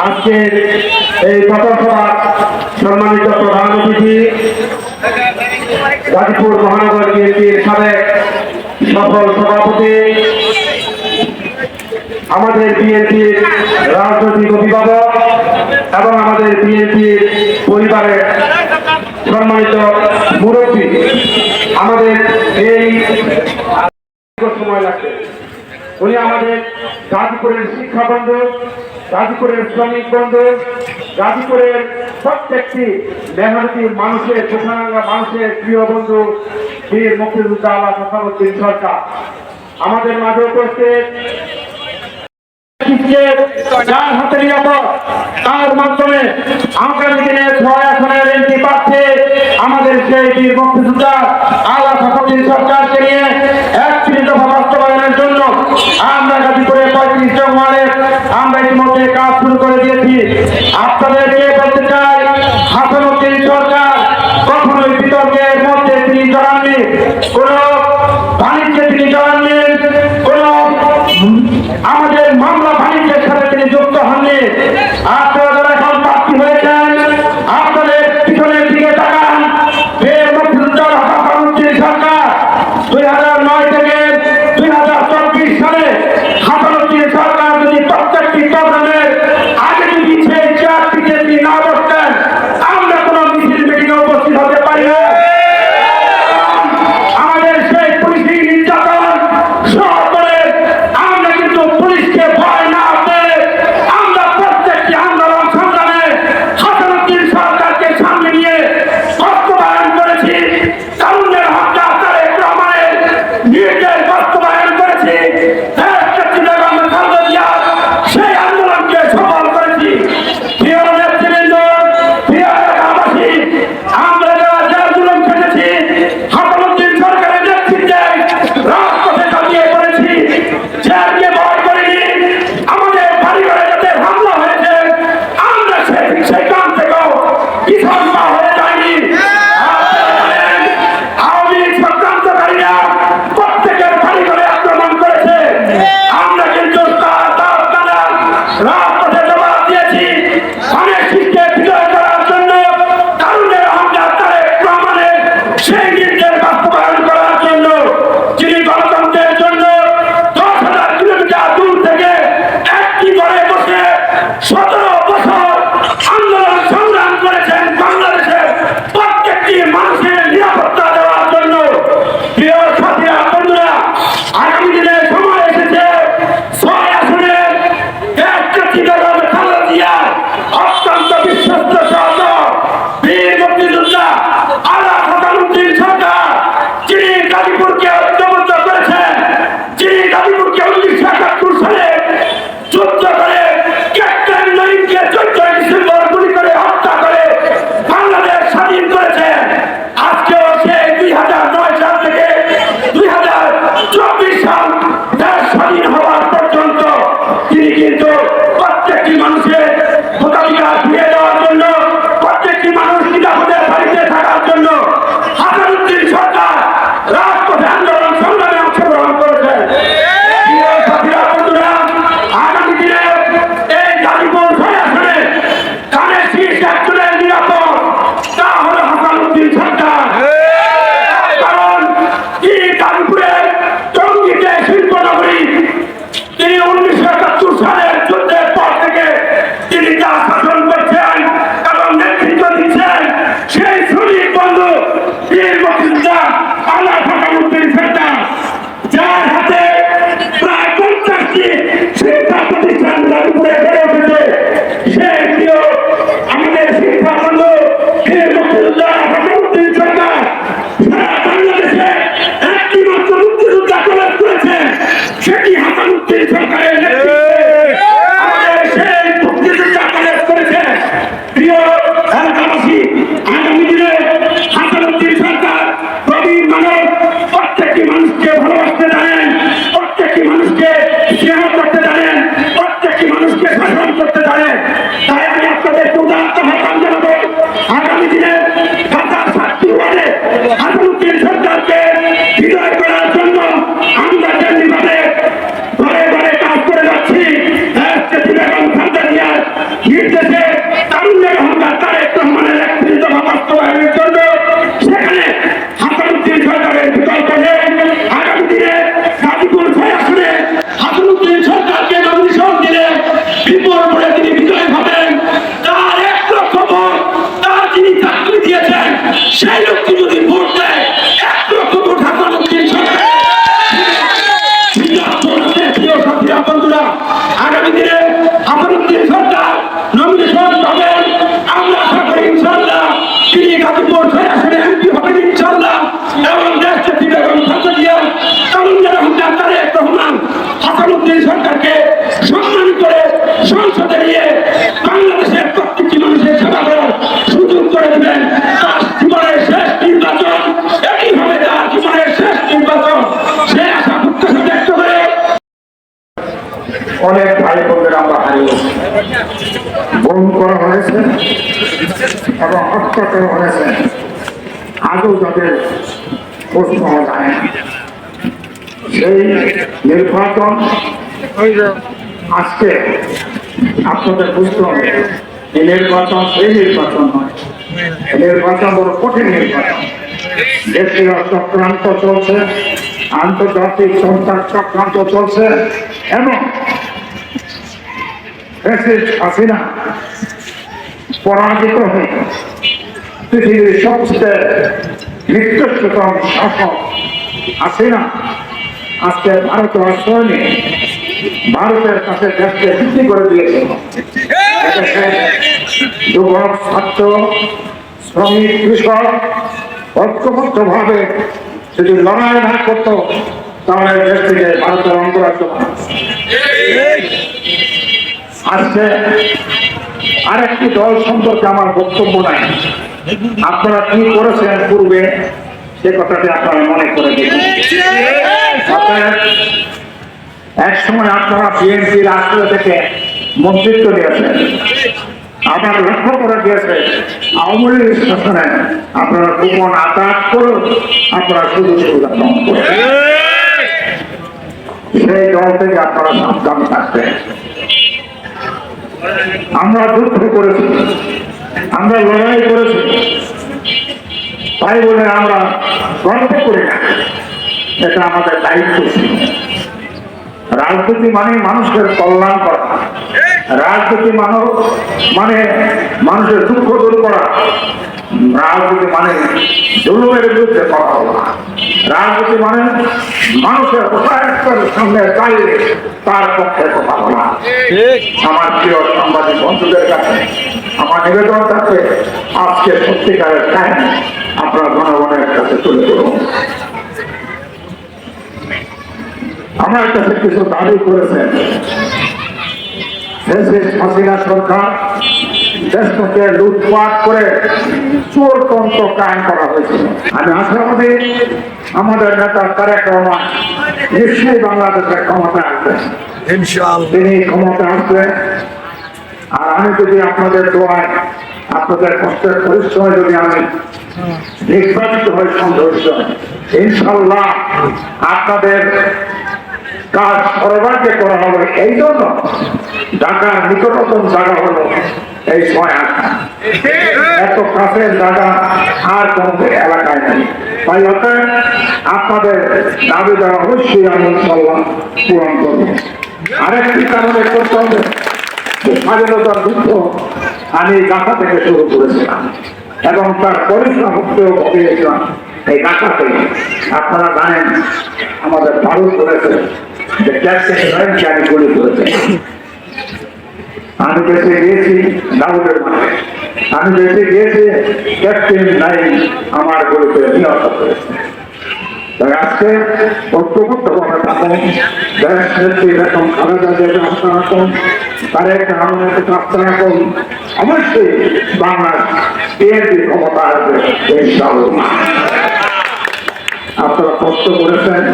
আজকের এই পথসভার সম্মানিত প্রধান অতিথি, গাজীপুর মহানগর বিএনপির সাবেক সফল সভাপতি, আমাদের বিএনপির রাজনৈতিক অভিভাবক এবং আমাদের বিএনপির পরিবারের সম্মানিত মুরব্বী। আমাদের এই সময় লাগবে। উনি আমাদের গাজীপুরের শিক্ষা বন্ধু, গাজীপুরের শ্রমিক বন্ধু, গাজীপুরের প্রত্যেকটি মেহনতি মানুষের চোখানাঙ্গা মানুষের প্রিয় বন্ধু বীর মুক্তিযোদ্ধা আল্লাহ হাসানুদ্দিন সরকার। আমাদের মাঝে উপস্থিত আমাদের সেই বীর মুক্তিযোদ্ধা আল্লাহ হাসানুদ্দিন সরকারকে নিয়ে আমাদের সংকল্প নেন আগামী দিনে গাজীপুর ছয় আসনে হাসনুদ্দিন সরকারকে নমিনেশন দিলে বিপুলপুরে তিনি বিজয় হবেন তার এক লক্ষ ভোট তার তিনি চাকরি দিয়েছেন সেই লোকটি যদি ভোট দেয় এক লক্ষ ভোট হাসনুদ্দিন সরকার আগামী দিনে হাসনুদ্দিন মোদী সরকারকে সম্মান করে সংসদে নিয়ে বাংলাদেশের প্রত্যেকটি মানুষের সেবা করার সুযোগ করে দেবেন। অনেক ভাই বোনদের আমরা হারিয়েছি বোন করা হয়েছে এবং হত্যা করা হয়েছে। আজও তাদের প্রশ্ন জানে না। সেই নির্বাচন আজকে আপনাদের বুঝতে হবে এই নির্বাচন সেই নির্বাচন নয়। এই নির্বাচন বড় কঠিন নির্বাচন। দেশীয় চক্রান্ত চলছে আন্তর্জাতিক সংস্থার চক্রান্ত চলছে এবং হাসিনা পরাজিত হয়ে পৃথিবীর সবচেয়ে নিকৃষ্টতম শাসক হাসিনা আজকে ভারত নিয়ে ভারতের কাছে দেশকে বিক্রি করে দিয়েছে। যুবক, ছাত্র, শ্রমিক, কৃষক ঐক্যবদ্ধ ভাবে যদি লড়াই না করতো, তাহলে দেশ থেকে ভারতের অন্তরাজ্য আজকে আরেকটি দল সম্পর্কে আমার বক্তব্য নাই। আপনারা কি করেছেন পূর্বে? সে কথাটি আপনারা মনে করে অতএব এক সময় আপনারা বিএনপি রাষ্ট্র থেকে মন্ত্রিত্ব দিয়েছেন আবার লক্ষ্য করা গিয়েছে আওয়ামী লীগ শাসনে আপনারা গোপন আঘাত করুন আপনারা কম সেই দল থেকে আপনারা সাবধান থাকবেন। আমরা যুদ্ধ করেছি আমরা লড়াই করেছি তাই বলে আমরা গর্ব করি না। এটা আমাদের দায়িত্ব। ছিল রাজনীতি মানে মানুষের কল্যাণ করা। রাজনীতি মানুষ মানে মানুষের দুঃখ দূর করা। রাজনীতি মানে জুলুমের বিরুদ্ধে কথা বলা। রাজনীতি মানে মানুষের উপায়কের সামনে দাঁড়িয়ে তার পক্ষে কথা বলা। আমার প্রিয় সাংবাদিক বন্ধুদের কাছে আমার নিবেদন থাকবে আজকে সত্যিকারের কাহিনী। আপনারা জনগণের কাছে তুলে ধরুন আমার কাছে কিছু দাবি করেছেন। ফ্যাসিস্ট হাসিনা সরকার দেশটাকে লুটপাট করে চোরতন্ত্র কায়েম করা হয়েছিল আমি আশাবাদী আমাদের নেতা তারেক রহমান নিশ্চয়ই বাংলাদেশের ক্ষমতা আসবে তিনি ক্ষমতা আসবে আর আমি যদি আপনাদের দোয়ায় আপনাদের কষ্টের পরিশ্রমে যদি আমি নির্বাচিত হয়ে সন্তুষ্ট ইনশাল্লাহ আপনাদের কাজ সর্বাগ্যে করা হবে। এই জন্য ঢাকার নিকটতম জায়গা হলো এই ছয় আটটা এত কাছের জায়গা আর কোন এলাকায় নেই। তাই অতএব আপনাদের দাবি দেওয়া অবশ্যই আমি ইনশাল্লাহ পূরণ করব। আরেকটি কারণে করতে হবে স্বাধীনতার যুদ্ধ আমি ঢাকা থেকে শুরু করেছিলাম এবং তার পরিসমাপ্তিও ঘটিয়েছিলাম এই ঢাকা থেকে। আপনারা জানেন, আমাদের ভারত করেছে যে ক্যাপ্টেন ইব্রাহিমকে আমি গুলি করেছে। আমি দেশে গিয়েছি দাউদের মাঠে। আমি দেশে গিয়েছি ক্যাপ্টেন নাই আমার গুলিতে নিহত করেছে আজকে ঐক্যবদ্ধ ভাবে থাকুন দেশ নেত্রী বেতন খালেদা জিয়াকে আস্থা রাখুন তারেক রহমানকে আস্থা রাখুন অবশ্যই বাংলার বিএনপি ক্ষমতা আসবে, ইনশাআল্লাহ। আপনারা কষ্ট করেছেন